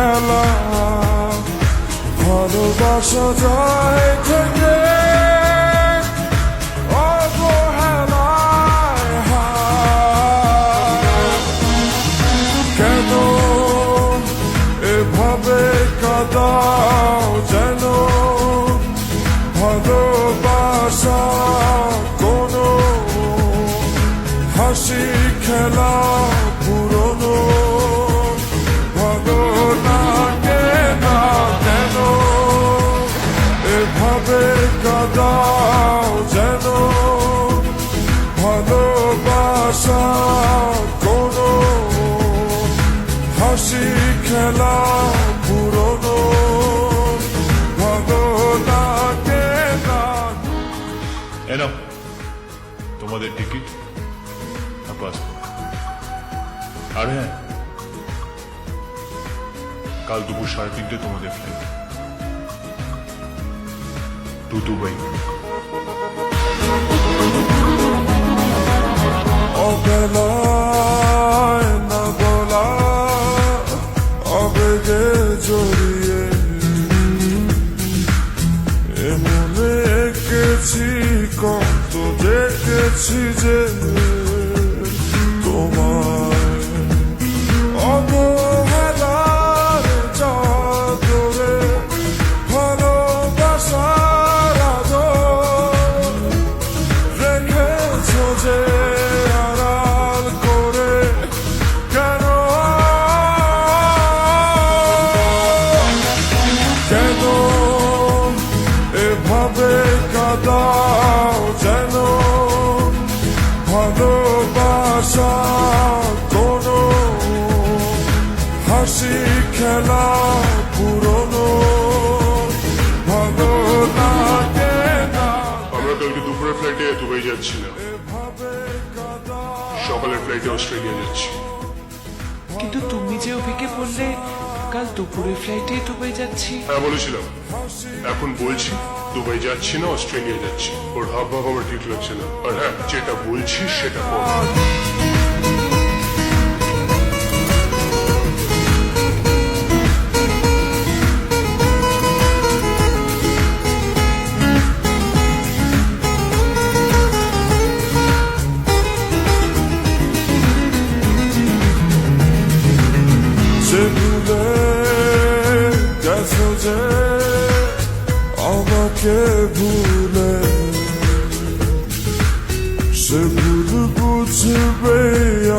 খেলা। ভালোবাসা যায় থেকে কেন এভাবে কাদাও যায় কাদাও যেন হাসি খেলা তোমাদের টিকিট। আর হ্যাঁ কাল দুপুর সাড়ে তিনটে তোমাদের ফ্লাইট টু দুবাই অবেলায় না বলা আবেগে জড়িয়ে এমনে এঁকেছি কত দেখেছি যে খেলা পুরনো ভালো লাগে আমরা কালকে দুপুরের ফ্লাইটে দুবাই যাচ্ছিলাম। সকালের ফ্লাইটে অস্ট্রেলিয়া যাচ্ছি। কিন্তু তুমি যে অভিকে বললে কাল দুপুরে ফ্লাইটে দুবাই যাচ্ছি। হ্যাঁ বলেছিলাম। এখন বলছি দুবাই যাচ্ছি না অস্ট্রেলিয়া যাচ্ছি। ওর হাব ভাব আমার ঠিক লাগছে না। আর হ্যাঁ যেটা বলছি সেটা সে ভুলে গেছো যে আমাকে ভুলে সে ভুল বুঝবে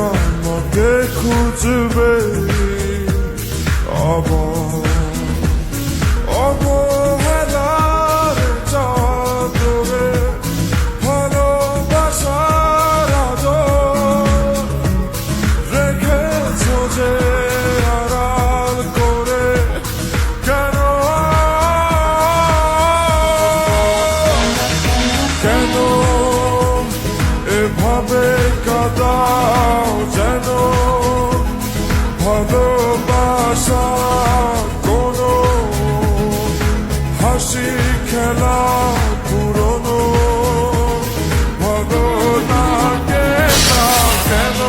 আমাকে খুঁজবে আবার এভাবে কাদাও যেন ভালোবাসা কোনো হাসি খেলা পুরনো ভালো লাগে কেন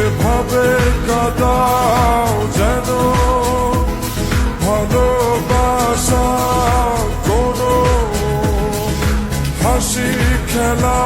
এভাবে কাদাও যেন ভালোবাসা কোনো হাসি খেলা